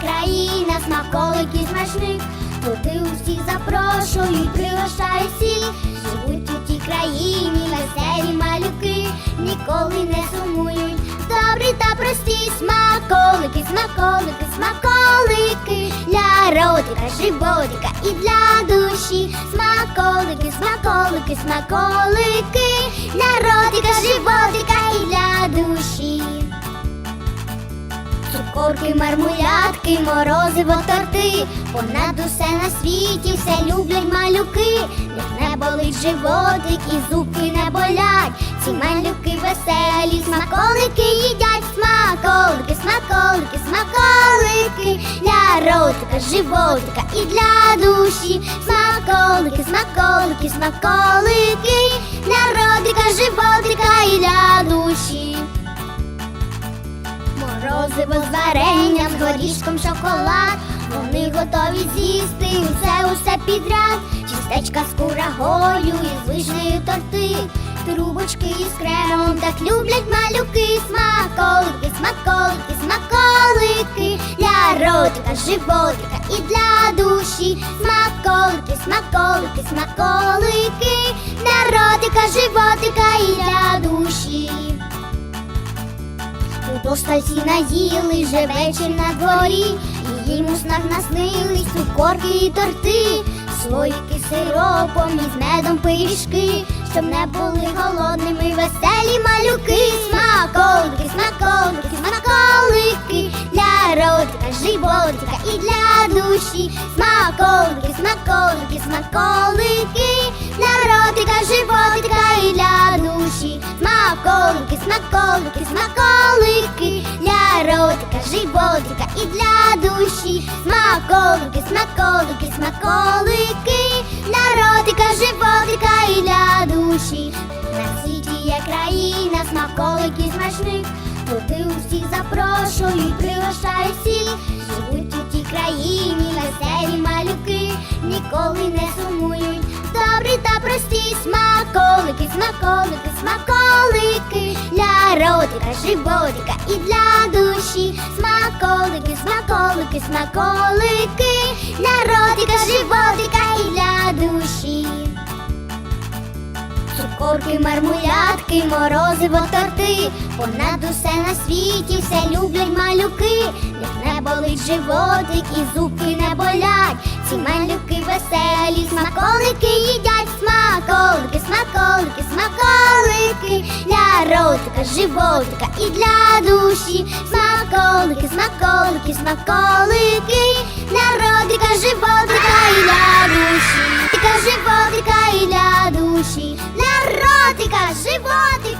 країна, смаколики смачних. Туди усіх запрошують, пригощають всіх. Живуть у тій країні, веселі малюки, ніколи не сумують. Добрі та прості смаколики, смаколики, смаколики для ротика, животика і для душі. Смаколики, смаколики, смаколики для ротика, животика і для душі. Цукорки, мармулятки, морозиво, торти, понад усе на світі все люблять малюки, них не болить животик і зубки не болять. Ці малюки веселі, смаколики їдять, смаколики, смаколики, смаколики для ротика, животика і для душі. Смаколики, смаколики, смаколики Морозиво з варенням, з горішком шоколад. Вони готові з'їсти усе усе підряд. Чистечка з курагою і з вишнею торти. Трубочки із кремом так люблять малюки. Смаколики, смаколики, смаколики для ротика, животика і для душі. Смаколики, смаколики, смаколики для ротика, животика і для душі. Достальці наїли вже вечір на дворі, і їм у наснились цукорки і торти, слоїки сиропом і з медом пиріжки, щоб не були голодними веселі малюки, смаколики, смаколики, смаколики для ротика, животика і для душі, смаколики, смаколики, смаколики для ротика, животика смаколики, смаколики, смаколики для ротика, животика і для душі, смаколики, смаколики, смаколики для ротика, животика і для душі. На світі є країна, смаколики смачних, туди усіх запрошують, пригощають всіх. Живуть у тій країні веселі малюки, ніколи не сумують. Добрі та прості смаколики, смаколики, для ротика, животика і для душі. Смаколики, смаколики, смаколики для ротика, животика і для душі. Цукорки, мармулятки, морозиво, торти, понад усе на світі все люблять малюки, них не болить животик і зубки не болять. Ці малюки веселі, смаколики їдять, смаколики, смаколики, смаколики для ротика, животика і для душі. Смаколики, смаколики, смаколики для ротика, животика і для душі. Ротика, животика і для душі, для ротика, животика